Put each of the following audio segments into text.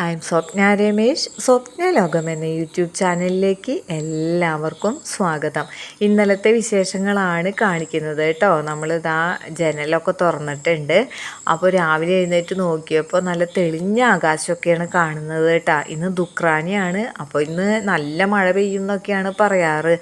I M Swapna Ramesh സ്വപ്ന ലോകം എന്ന YouTube ചാനലിലേക്ക് എല്ലാവർക്കും സ്വാഗതം. ഇന്നലത്തെ വിശേഷങ്ങളാണ് കാണിക്കുന്നത് കേട്ടോ. നമ്മളിതാ ജനലൊക്കെ തുറന്നിട്ടുണ്ട്. അപ്പോൾ രാവിലെ എഴുന്നേറ്റ് നോക്കിയപ്പോൾ നല്ല തെളിഞ്ഞ ആകാശമൊക്കെയാണ് കാണുന്നത് കേട്ടോ. ഇന്ന് ദുക്രാനിയാണ് അപ്പോൾ ഇന്ന് നല്ല മഴ പെയ്യുന്നൊക്കെയാണ് പറയാറ്.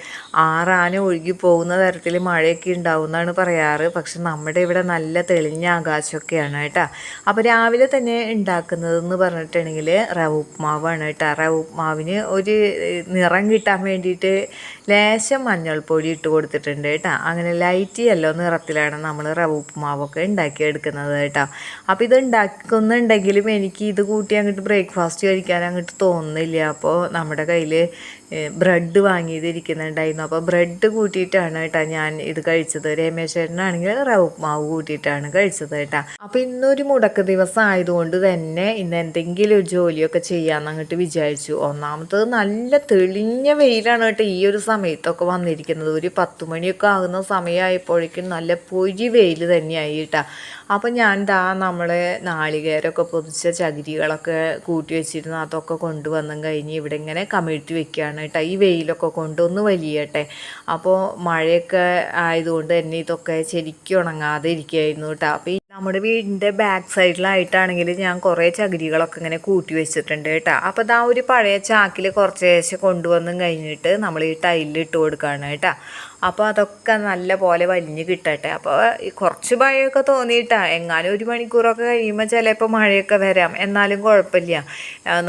ആറാന ഒഴുകി പോകുന്ന തരത്തിൽ മഴയൊക്കെ ഉണ്ടാവും എന്നാണ് പറയാറ്. പക്ഷെ നമ്മുടെ ഇവിടെ നല്ല തെളിഞ്ഞ ആകാശമൊക്കെയാണ് കേട്ടോ. അപ്പോൾ രാവിലെ തന്നെ ഉണ്ടാക്കുന്നതെന്ന് പറഞ്ഞിട്ടുണ്ടെങ്കിൽ റവ ഉപ്മാവാണ് കേട്ടോ. റവ ഉപ്മാവിന് ഒരു നിറം കിട്ടാൻ വേണ്ടിയിട്ട് ലേശം മഞ്ഞൾപ്പൊടി ഇട്ട് കൊടുത്തിട്ടുണ്ട് കേട്ടോ. അങ്ങനെ ലൈറ്റ് യെല്ലോ നിറത്തിലാണ് നമ്മൾ റവ ഉപ്പുമാവൊക്കെ ഉണ്ടാക്കിയെടുക്കുന്നത് കേട്ടോ. അപ്പോൾ ഇത് ഉണ്ടാക്കുന്നുണ്ടെങ്കിലും എനിക്ക് ഇത് കൂട്ടി അങ്ങോട്ട് ബ്രേക്ക്ഫാസ്റ്റ് കഴിക്കാൻ അങ്ങോട്ട് തോന്നുന്നില്ല. അപ്പോൾ നമ്മുടെ കയ്യിൽ ബ്രെഡ് വാങ്ങിയതിരിക്കുന്നുണ്ടായിരുന്നു. അപ്പോൾ ബ്രെഡ് കൂട്ടിയിട്ടാണ് കേട്ടോ ഞാൻ ഇത് കഴിച്ചത്. രമേശേട്ടനാണെങ്കിൽ റവ ഉപ്പുമാവ് കൂട്ടിയിട്ടാണ് കഴിച്ചത് കേട്ടോ. അപ്പോൾ ഇന്നൊരു മുടക്ക് ദിവസം ആയതുകൊണ്ട് തന്നെ ഇന്ന് എന്തെങ്കിലും ഒരു ജോലിയൊക്കെ ചെയ്യാമെന്ന് അങ്ങോട്ട് വിചാരിച്ചു. ഒന്നാമത്തത് നല്ല തെളിഞ്ഞ വെയിലാണ് കേട്ടോ ഈ ഒരു സമയത്തൊക്കെ വന്നിരിക്കുന്നത്. ഒരു പത്ത് മണിയൊക്കെ ആകുന്ന സമയമായപ്പോഴേക്കും നല്ല പൊരി വെയിൽ തന്നെയായി കേട്ടോ. അപ്പം ഞാൻ ദാ നമ്മളെ നാളികേരമൊക്കെ പൊതിച്ച ചകിരികളൊക്കെ കൂട്ടി വെച്ചിരുന്ന. അതൊക്കെ കൊണ്ടുവന്നും കഴിഞ്ഞ് ഇവിടെ ഇങ്ങനെ കമിഴ്ത്തി വെക്കുകയാണ് കേട്ടോ. ഈ വെയിലൊക്കെ കൊണ്ടൊന്ന് വലിയട്ടെ. അപ്പോൾ മഴയൊക്കെ ആയതുകൊണ്ട് തന്നെ ഇതൊക്കെ ശരിക്കും ഉണങ്ങാതെ ഇരിക്കുകയായിരുന്നു കേട്ടോ. അപ്പോൾ നമ്മുടെ വീടിന്റെ ബാക്ക് സൈഡിലായിട്ടാണെങ്കിൽ ഞാൻ കുറേ ചകിരികളൊക്കെ ഇങ്ങനെ കൂട്ടി വെച്ചിട്ടുണ്ട് കേട്ടോ. അപ്പോൾ ഇതാ ഒരു പഴയ ചാക്കിൽ കുറച്ച് ശേഷം കൊണ്ടുവന്നും കഴിഞ്ഞിട്ട് നമ്മൾ ഈ ടൈലിൽ ഇട്ട് കൊടുക്കുകയാണ് കേട്ടോ. അപ്പോൾ അതൊക്കെ നല്ല പോലെ വലിഞ്ഞ് കിട്ടട്ടെ. അപ്പോൾ കുറച്ച് ഭയമൊക്കെ തോന്നിയിട്ടാ. എങ്ങാനും ഒരു മണിക്കൂറൊക്കെ കഴിയുമ്പോൾ ചിലപ്പോൾ മഴയൊക്കെ വരാം. എന്നാലും കുഴപ്പമില്ല.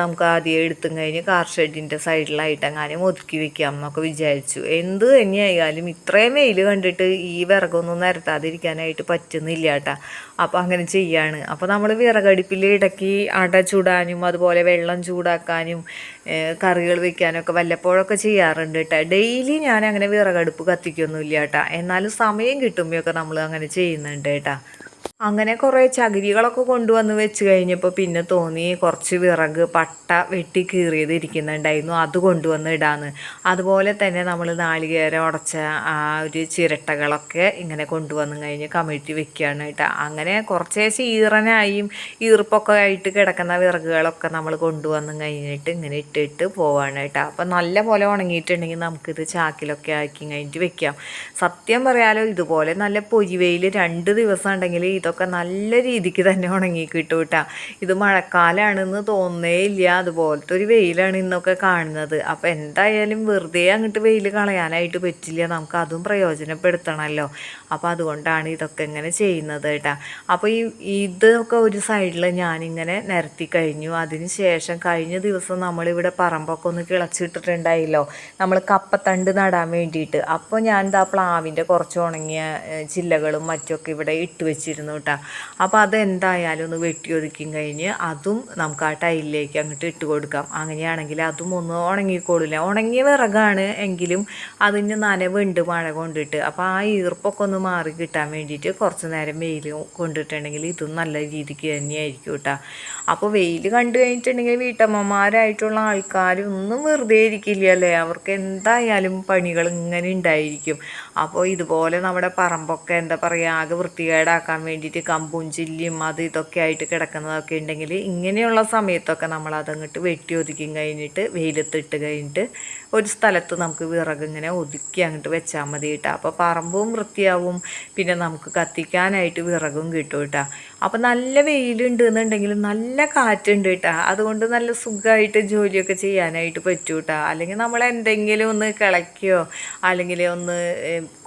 നമുക്ക് ആദ്യം എടുത്തും കഴിഞ്ഞ് കാർ ഷെഡിന്റെ സൈഡിലായിട്ട് എങ്ങാനും ഒതുക്കി വെക്കാം എന്നൊക്കെ വിചാരിച്ചു. എന്ത് തന്നെയായാലും ഇത്രയും വെയിൽ കണ്ടിട്ട് ഈ വിറകൊന്നും നിരത്താതിരിക്കാനായിട്ട് പറ്റുന്നില്ല കേട്ടോ. അപ്പോൾ അങ്ങനെ ചെയ്യാണ്. അപ്പോൾ നമ്മൾ വിറകടുപ്പിൽ ഇടയ്ക്ക് അട ചൂടാനും അതുപോലെ വെള്ളം ചൂടാക്കാനും കറികൾ വെക്കാനൊക്കെ വല്ലപ്പോഴൊക്കെ ചെയ്യാറുണ്ട് കേട്ടോ ഡെയിലി ഞാൻ അങ്ങനെ വിറകടുപ്പ് കത്തിക്കൊന്നുമില്ല കേട്ടോ എന്നാലും സമയം കിട്ടുമ്പോഴൊക്കെ നമ്മൾ അങ്ങനെ ചെയ്യുന്നുണ്ട് കേട്ടോ അങ്ങനെ കുറേ ചകിരികളൊക്കെ കൊണ്ടുവന്ന് വെച്ച് കഴിഞ്ഞപ്പോൾ പിന്നെ തോന്നി കുറച്ച് വിറക് പട്ട വെട്ടി കീറിയത് ഇരിക്കുന്നുണ്ടായിരുന്നു അത് കൊണ്ടുവന്ന് ഇടാന്ന്. അതുപോലെ തന്നെ നമ്മൾ നാളികേരം ഉടച്ച ആ ഒരു ചിരട്ടകളൊക്കെ ഇങ്ങനെ കൊണ്ടുവന്ന് കഴിഞ്ഞ് കമിഴ്ത്തി വെക്കുകയാണ് കേട്ടോ. അങ്ങനെ കുറച്ചേ ഈറനായും ഈർപ്പൊക്കെ ആയിട്ട് കിടക്കുന്ന വിറകുകളൊക്കെ നമ്മൾ കൊണ്ടുവന്ന് കഴിഞ്ഞിട്ട് ഇങ്ങനെ ഇട്ടിട്ട് പോവാണ് കേട്ടോ. അപ്പം നല്ല പോലെ ഉണങ്ങിയിട്ടുണ്ടെങ്കിൽ നമുക്കിത് ചാക്കിലൊക്കെ ആക്കി കഴിഞ്ഞിട്ട് വെക്കാം. സത്യം പറയാലോ ഇതുപോലെ നല്ല പൊരിവെയിൽ രണ്ട് ദിവസം ഉണ്ടെങ്കിൽ ഇതൊക്കെ നല്ല രീതിക്ക് തന്നെ ഉണങ്ങി കിട്ടും കേട്ടോ ഇത് മഴക്കാലമാണെന്ന് തോന്നേ ഇല്ല അതുപോലത്തെ ഒരു വെയിലാണ് ഇന്നൊക്കെ കാണുന്നത്. അപ്പോൾ എന്തായാലും വെറുതെ അങ്ങോട്ട് വെയിൽ കളയാനായിട്ട് പറ്റില്ല. നമുക്ക് അതും പ്രയോജനപ്പെടുത്തണമല്ലോ അപ്പോൾ അതുകൊണ്ടാണ് ഇതൊക്കെ ഇങ്ങനെ ചെയ്യുന്നത് കേട്ടോ അപ്പോൾ ഈ ഇതൊക്കെ ഒരു സൈഡിൽ ഞാനിങ്ങനെ നിരത്തി കഴിഞ്ഞു. അതിന് ശേഷം കഴിഞ്ഞ ദിവസം നമ്മളിവിടെ പറമ്പൊക്കെ ഒന്ന് കിളച്ചിട്ടിട്ടുണ്ടായില്ലോ. നമ്മൾ കപ്പത്തണ്ട് നടാൻ വേണ്ടിയിട്ട്. അപ്പോൾ ഞാൻ ഇതാ പ്ലാവിന്റെ കുറച്ച് ഉണങ്ങിയ ചില്ലകളും മറ്റൊക്കെ ഇവിടെ ഇട്ട് വെച്ചിരുന്നു. കേട്ടോ. അപ്പോൾ അതെന്തായാലും ഒന്ന് വെട്ടി ഒതുക്കി കഴിഞ്ഞ് അതും നമുക്ക് ആ ടൈലിലേക്ക് അങ്ങോട്ട് ഇട്ട് കൊടുക്കാം. അങ്ങനെയാണെങ്കിൽ അതും ഒന്ന് ഉണങ്ങിക്കോളില്ല. ഉണങ്ങിയ വിറകാണ് എങ്കിലും അതിന് നനവുണ്ട് മഴ കൊണ്ടിട്ട്. അപ്പോൾ ആ ഈർപ്പൊക്കെ ഒന്ന് മാറി കിട്ടാൻ വേണ്ടിയിട്ട് കുറച്ച് നേരം വെയിൽ കൊണ്ടിട്ടുണ്ടെങ്കിൽ ഇതും നല്ല രീതിക്ക് തന്നെയായിരിക്കും കേട്ടോ. അപ്പോൾ വെയിൽ കണ്ടു കഴിഞ്ഞിട്ടുണ്ടെങ്കിൽ വീട്ടമ്മമാരായിട്ടുള്ള ആൾക്കാരൊന്നും വെറുതെ ഇരിക്കില്ല അല്ലേ അവർക്ക് എന്തായാലും പണികൾ ഇങ്ങനെ ഉണ്ടായിരിക്കും. അപ്പോൾ ഇതുപോലെ നമ്മുടെ പറമ്പൊക്കെ എന്താ പറയുക ആകെ വൃത്തികേടാക്കാൻ വേണ്ടിയിട്ട് കമ്പും ചില്ലിയും അത് ഇതൊക്കെ ആയിട്ട് കിടക്കുന്നതൊക്കെ ഉണ്ടെങ്കിൽ ഇങ്ങനെയുള്ള സമയത്തൊക്കെ നമ്മൾ അതങ്ങോട്ട് വെട്ടി ഒതുക്കി കഴിഞ്ഞിട്ട് വെയിലത്തിട്ട് കഴിഞ്ഞിട്ട് ഒരു സ്ഥലത്ത് നമുക്ക് വിറക് ഇങ്ങനെ ഒതുക്കി അങ്ങോട്ട് വെച്ചാൽ മതി കേട്ടോ അപ്പോൾ പറമ്പും വൃത്തിയാവും. പിന്നെ നമുക്ക് കത്തിക്കാനായിട്ട് വിറകും കിട്ടും കേട്ടോ അപ്പോൾ നല്ല വെയിലുണ്ട് എന്നുണ്ടെങ്കിൽ നല്ല കാറ്റുണ്ട് കേട്ടോ. അതുകൊണ്ട് നല്ല സുഖമായിട്ട് ജോലിയൊക്കെ ചെയ്യാനായിട്ട് പറ്റൂ കേട്ടോ അല്ലെങ്കിൽ നമ്മൾ എന്തെങ്കിലും ഒന്ന് കിളയ്ക്കുകയോ അല്ലെങ്കിൽ ഒന്ന്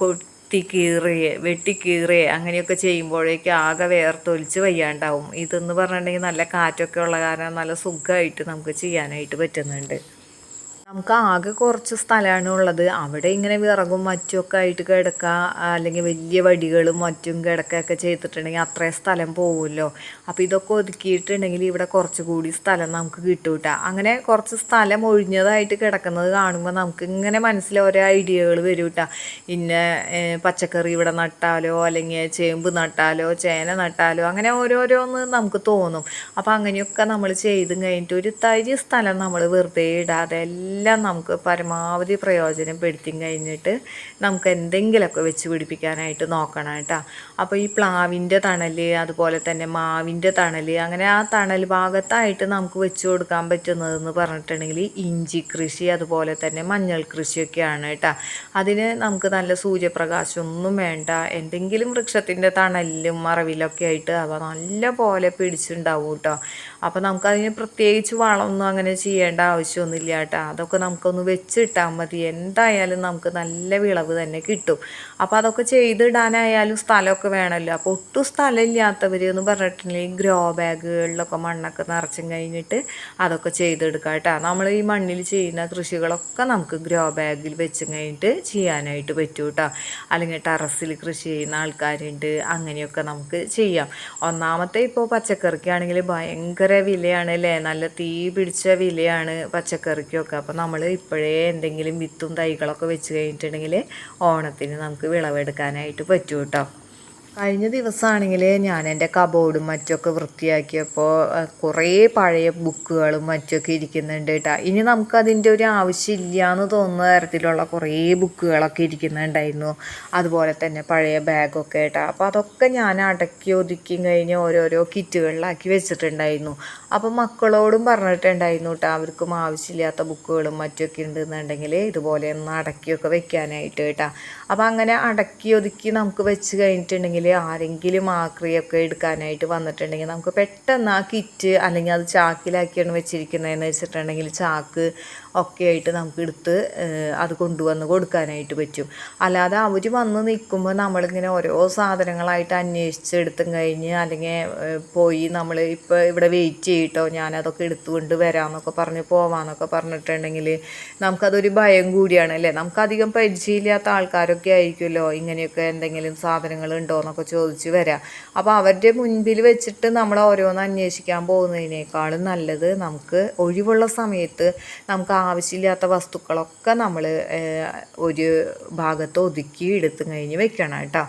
കൊത്തി കീറുകയെ വെട്ടി കീറുകയെ അങ്ങനെയൊക്കെ ചെയ്യുമ്പോഴേക്ക് ആകെ വേർത്തൊലിച്ച് വയ്യാണ്ടാവും. ഇതെന്ന് പറഞ്ഞിട്ടുണ്ടെങ്കിൽ നല്ല കാറ്റൊക്കെ ഉള്ള കാരണം നല്ല സുഖമായിട്ട് നമുക്ക് ചെയ്യാനായിട്ട് പറ്റുന്നുണ്ട്. നമുക്ക് ആകെ കുറച്ച് സ്ഥലമാണ് ഉള്ളത്. അവിടെ ഇങ്ങനെ വിറകും മറ്റുമൊക്കെ ആയിട്ട് കിടക്കുക അല്ലെങ്കിൽ വലിയ വടികളും മറ്റും കിടക്കുകയൊക്കെ ചെയ്തിട്ടുണ്ടെങ്കിൽ അത്രയും സ്ഥലം പോകുമല്ലോ അപ്പോൾ ഇതൊക്കെ ഒതുക്കിയിട്ടുണ്ടെങ്കിൽ ഇവിടെ കുറച്ചുകൂടി സ്ഥലം നമുക്ക് കിട്ടൂട്ട. അങ്ങനെ കുറച്ച് സ്ഥലം ഒഴിഞ്ഞതായിട്ട് കിടക്കുന്നത് കാണുമ്പോൾ നമുക്ക് ഇങ്ങനെ മനസ്സിൽ ഓരോ ഐഡിയകൾ വരൂട്ട. ഇന്ന പച്ചക്കറി ഇവിടെ നട്ടാലോ അല്ലെങ്കിൽ ചേമ്പ് നട്ടാലോ ചേന നട്ടാലോ അങ്ങനെ ഓരോരോന്ന് നമുക്ക് തോന്നും. അപ്പോൾ അങ്ങനെയൊക്കെ നമ്മൾ ചെയ്തും കഴിഞ്ഞിട്ട് ഒരു തരി സ്ഥലം നമ്മൾ വെറുതെ ഇടാതെ എല്ലാം എല്ലാം നമുക്ക് പരമാവധി പ്രയോജനപ്പെടുത്തി കഴിഞ്ഞിട്ട് നമുക്ക് എന്തെങ്കിലുമൊക്കെ വെച്ച് പിടിപ്പിക്കാനായിട്ട് നോക്കണം കേട്ടോ. അപ്പോൾ ഈ പ്ലാവിന്റെ തണൽ അതുപോലെ തന്നെ മാവിന്റെ തണൽ അങ്ങനെ ആ തണൽ ഭാഗത്തായിട്ട് നമുക്ക് വെച്ച് കൊടുക്കാൻ പറ്റുന്നതെന്ന് പറഞ്ഞിട്ടുണ്ടെങ്കിൽ ഇഞ്ചി കൃഷി അതുപോലെ തന്നെ മഞ്ഞൾ കൃഷിയൊക്കെയാണ് കേട്ടോ. അതിന് നമുക്ക് നല്ല സൂര്യപ്രകാശമൊന്നും വേണ്ട. എന്തെങ്കിലും വൃക്ഷത്തിന്റെ തണലിലും മറവിലൊക്കെ ആയിട്ട് അവ നല്ല പോലെ പിടിച്ചിട്ടുണ്ടാവും കേട്ടോ. അപ്പോൾ നമുക്കതിന് പ്രത്യേകിച്ച് വളമൊന്നും അങ്ങനെ ചെയ്യേണ്ട ആവശ്യമൊന്നുമില്ല കേട്ടോ. അതൊക്കെ നമുക്കൊന്ന് വെച്ചിട്ടാൽ മതി. എന്തായാലും നമുക്ക് നല്ല വിളവ് തന്നെ കിട്ടും. അപ്പോൾ അതൊക്കെ ചെയ്തിടാനായാലും സ്ഥലമൊക്കെ വേണമല്ലോ. അപ്പോൾ ഒട്ടും സ്ഥലമില്ലാത്തവർ എന്ന് പറഞ്ഞിട്ടുണ്ടെങ്കിൽ ഗ്രോ ബാഗുകളിലൊക്കെ മണ്ണൊക്കെ നിറച്ചും കഴിഞ്ഞിട്ട് അതൊക്കെ ചെയ്തെടുക്കുക കേട്ടോ. നമ്മൾ ഈ മണ്ണിൽ ചെയ്യുന്ന കൃഷികളൊക്കെ നമുക്ക് ഗ്രോ ബാഗിൽ വെച്ചും കഴിഞ്ഞിട്ട് ചെയ്യാനായിട്ട് പറ്റും കേട്ടോ. അല്ലെങ്കിൽ ടെറസിൽ കൃഷി ചെയ്യുന്ന ആൾക്കാരുണ്ട് അങ്ങനെയൊക്കെ നമുക്ക് ചെയ്യാം. ഒന്നാമത്തെ ഇപ്പോൾ പച്ചക്കറിക്കാണെങ്കിൽ ഭയങ്കര വിലയാണ് അല്ലേ? നല്ല തീ പിടിച്ച വിലയാണ് പച്ചക്കറിക്കൊക്കെ. നമ്മൾ ഇപ്പോഴേ എന്തെങ്കിലും വിത്തും തൈകളൊക്കെ വെച്ച് കഴിഞ്ഞിട്ടുണ്ടെങ്കിൽ ഓണത്തിന് നമുക്ക് വിളവെടുക്കാനായിട്ട് പറ്റും കേട്ടോ. കഴിഞ്ഞ ദിവസമാണെങ്കിൽ ഞാൻ എന്റെ കബോർഡും മറ്റൊക്കെ വൃത്തിയാക്കിയപ്പോൾ കുറേ പഴയ ബുക്കുകളും മറ്റൊക്കെ ഇരിക്കുന്നുണ്ട് കേട്ടോ. ഇനി നമുക്കതിന്റെ ഒരു ആവശ്യമില്ല എന്ന് തോന്നുന്ന തരത്തിലുള്ള കുറേ ബുക്കുകളൊക്കെ ഇരിക്കുന്നുണ്ടായിരുന്നു. അതുപോലെ തന്നെ പഴയ ബാഗൊക്കെ കേട്ടോ. അപ്പോൾ അതൊക്കെ ഞാൻ അടക്കി ഒതുക്കി കഴിഞ്ഞ് ഓരോരോ കിറ്റുകളിലാക്കി വെച്ചിട്ടുണ്ടായിരുന്നു. അപ്പോൾ മക്കളോടും പറഞ്ഞിട്ടുണ്ടായിരുന്നു കേട്ടോ അവർക്കും ആവശ്യമില്ലാത്ത ബുക്കുകളും മറ്റൊക്കെ ഉണ്ടെന്നുണ്ടെങ്കിൽ ഇതുപോലെ ഒന്ന് അടക്കിയൊക്കെ വെക്കാനായിട്ട് കേട്ടോ. അപ്പോൾ അങ്ങനെ അടക്കി ഒതുക്കി നമുക്ക് വെച്ച് കഴിഞ്ഞിട്ടുണ്ടെങ്കിൽ ആരെങ്കിലും ആക്രിയൊക്കെ എടുക്കാനായിട്ട് വന്നിട്ടുണ്ടെങ്കിൽ നമുക്ക് പെട്ടെന്ന് ആ കിറ്റ് അല്ലെങ്കിൽ അത് ചാക്കിലാക്കിയാണ് വെച്ചിരിക്കുന്നതെന്ന് വെച്ചിട്ടുണ്ടെങ്കിൽ ചാക്ക് ഒക്കെ ആയിട്ട് നമുക്ക് എടുത്ത് അത് കൊണ്ടുവന്ന് കൊടുക്കാനായിട്ട് പറ്റും. അല്ലാതെ അവർ വന്ന് നിൽക്കുമ്പോൾ നമ്മളിങ്ങനെ ഓരോ സാധനങ്ങളായിട്ട് അന്വേഷിച്ച് എടുത്തും കഴിഞ്ഞ് അല്ലെങ്കിൽ പോയി നമ്മൾ ഇപ്പോൾ ഇവിടെ വെയിറ്റ് ചെയ്യട്ടോ ഞാനതൊക്കെ എടുത്തുകൊണ്ട് വരാമെന്നൊക്കെ പറഞ്ഞ് പോവാമെന്നൊക്കെ പറഞ്ഞിട്ടുണ്ടെങ്കിൽ നമുക്കതൊരു ഭയം കൂടിയാണ് അല്ലേ? നമുക്കധികം പരിചയമില്ലാത്ത ആൾക്കാരൊക്കെ ആയിരിക്കുമല്ലോ ഇങ്ങനെയൊക്കെ എന്തെങ്കിലും സാധനങ്ങൾ ഉണ്ടോ എന്നൊക്കെ ചോദിച്ച് വരാം. അപ്പോൾ അവരുടെ മുൻപിൽ വെച്ചിട്ട് നമ്മൾ ഓരോന്ന് അന്വേഷിക്കാൻ പോകുന്നതിനേക്കാളും നല്ലത് നമുക്ക് ഒഴിവുള്ള സമയത്ത് നമുക്ക് ആവശ്യമില്ലാത്ത വസ്തുക്കളൊക്കെ നമ്മൾ ഒരു ഭാഗത്ത് ഒതുക്കി എടുത്തു കഴിഞ്ഞ് വെക്കണം കേട്ടോ.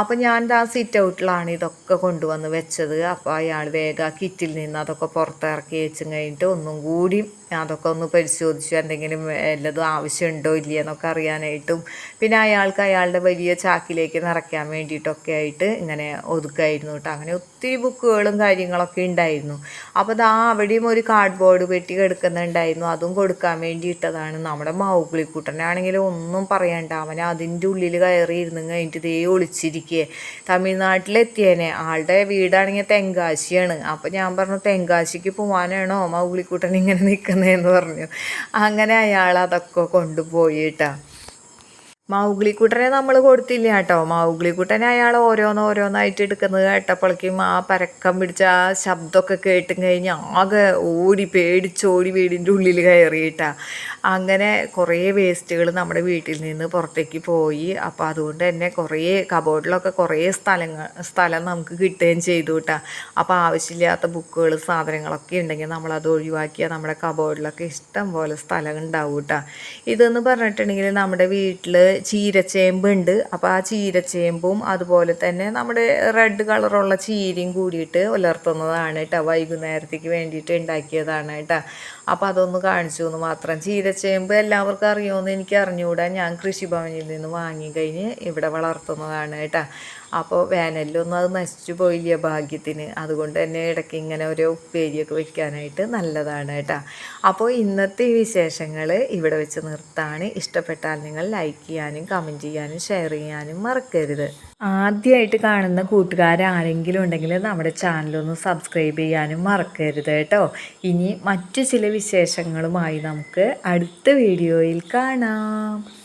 അപ്പോൾ ഞാൻ ആ സിറ്റ് ഔട്ടിലാണ് ഇതൊക്കെ കൊണ്ടുവന്ന് വെച്ചത്. അപ്പോൾ അയാൾ വേഗം കിറ്റിൽ നിന്ന് അതൊക്കെ പുറത്തിറക്കി വെച്ചും കഴിഞ്ഞിട്ട് ഒന്നും കൂടി അതൊക്കെ ഒന്ന് പരിശോധിച്ചു എന്തെങ്കിലും വല്ലതും ആവശ്യമുണ്ടോ ഇല്ലയെന്നൊക്കെ അറിയാനായിട്ടും. പിന്നെ അയാൾക്ക് അയാളുടെ വലിയ ചാക്കിലേക്ക് നിറയ്ക്കാൻ വേണ്ടിയിട്ടൊക്കെ ആയിട്ട് ഇങ്ങനെ ഒതുക്കായിരുന്നു കേട്ടോ. അങ്ങനെ ഒത്തിരി ബുക്കുകളും കാര്യങ്ങളൊക്കെ ഉണ്ടായിരുന്നു. അപ്പോൾ ആ അവിടെയും ഒരു കാർഡ് ബോർഡ് പെട്ടി കിടക്കുന്നുണ്ടായിരുന്നു. അതും കൊടുക്കാൻ വേണ്ടിയിട്ടതാണ്. നമ്മുടെ മൗഗ്ലിക്കുട്ടനാണെങ്കിലും ഒന്നും പറയണ്ട. അവൻ അതിന്റെ ഉള്ളിൽ കയറി ഇരുന്ന് കഴിഞ്ഞിട്ട് ഇതേ ഒളിച്ചിരിക്കേ. തമിഴ്നാട്ടിലെത്തിയേനെ. ആളുടെ വീടാണെങ്കിൽ തെങ്കാശിയാണ്. അപ്പോൾ ഞാൻ പറഞ്ഞു തെങ്കാശിക്ക് പോകാനാണോ മൗഗ്ലിക്കുട്ടൻ ഇങ്ങനെ നിൽക്കുന്നതെന്ന് പറഞ്ഞു. അങ്ങനെ അയാൾ അതൊക്കെ കൊണ്ടുപോയി കേട്ടോ മൗഗ്ലിക്കുട്ടനെ നമ്മൾ കൊടുത്തില്ല കേട്ടോ മൗഗ്ലിക്കുട്ടനെ അയാൾ ഓരോന്ന് ഓരോന്നായിട്ട് എടുക്കുന്നത് കേട്ടപ്പോഴേക്കും ആ പരക്കം പിടിച്ച ആ ശബ്ദമൊക്കെ കേട്ടും കഴിഞ്ഞ് ആകെ ഓടി പേടിച്ചോടി വീടിന്റെ ഉള്ളിൽ കയറിയിട്ടാ. അങ്ങനെ കുറേ വേസ്റ്റുകൾ നമ്മുടെ വീട്ടിൽ നിന്ന് പുറത്തേക്ക് പോയി. അപ്പോൾ അതുകൊണ്ട് തന്നെ കുറേ കബോർഡിലൊക്കെ കുറേ സ്ഥലങ്ങൾ സ്ഥലം നമുക്ക് കിട്ടുകയും ചെയ്തു കേട്ടോ അപ്പോൾ ആവശ്യമില്ലാത്ത ബുക്കുകൾ സാധനങ്ങളൊക്കെ ഉണ്ടെങ്കിൽ നമ്മളത് ഒഴിവാക്കിയാൽ നമ്മുടെ കബോർഡിലൊക്കെ ഇഷ്ടം പോലെ സ്ഥലം ഉണ്ടാവും കേട്ടോ ഇതെന്ന് പറഞ്ഞിട്ടുണ്ടെങ്കിൽ നമ്മുടെ വീട്ടിൽ ചീരച്ചേമ്പ് ഉണ്ട്. അപ്പോൾ ആ ചീരച്ചേമ്പും അതുപോലെ തന്നെ നമ്മുടെ റെഡ് കളറുള്ള ചീരയും കൂടിയിട്ട് ഉലർത്തുന്നതാണ് കേട്ടോ വൈകുന്നേരത്തേക്ക് വേണ്ടിയിട്ട് ഉണ്ടാക്കിയതാണ് കേട്ടോ അപ്പോൾ അതൊന്ന് കാണിച്ചു എന്ന് മാത്രം. ചീരച്ചേമ്പ് എല്ലാവർക്കും അറിയുമെന്ന് എനിക്ക് അറിഞ്ഞുകൂടാ ഞാൻ കൃഷിഭവനിൽ നിന്ന് വാങ്ങി കഴിഞ്ഞ് ഇവിടെ വളർത്തുന്നതാണ് കേട്ടോ. അപ്പോൾ വേനലിലൊന്നും അത് നശിച്ചു പോയില്ല ഭാഗ്യത്തിന്. അതുകൊണ്ട് തന്നെ ഇടയ്ക്ക് ഇങ്ങനെ ഓരോ ഉപ്പേരിയൊക്കെ വെക്കാനായിട്ട് നല്ലതാണ് കേട്ടോ. അപ്പോൾ ഇന്നത്തെ ഈ വിശേഷങ്ങൾ ഇവിടെ വെച്ച് നിർത്താണ്. ഇഷ്ടപ്പെട്ടാൽ നിങ്ങൾ ലൈക്ക് ചെയ്യാനും കമന്റ് ചെയ്യാനും ഷെയർ ചെയ്യാനും മറക്കരുത്. ആദ്യമായിട്ട് കാണുന്ന കൂട്ടുകാരാരെങ്കിലും ഉണ്ടെങ്കിൽ നമ്മുടെ ചാനലൊന്ന് സബ്സ്ക്രൈബ് ചെയ്യാനും മറക്കരുത് കേട്ടോ. ഇനി മറ്റു ചില വിശേഷങ്ങളുമായി നമുക്ക് അടുത്ത വീഡിയോയിൽ കാണാം.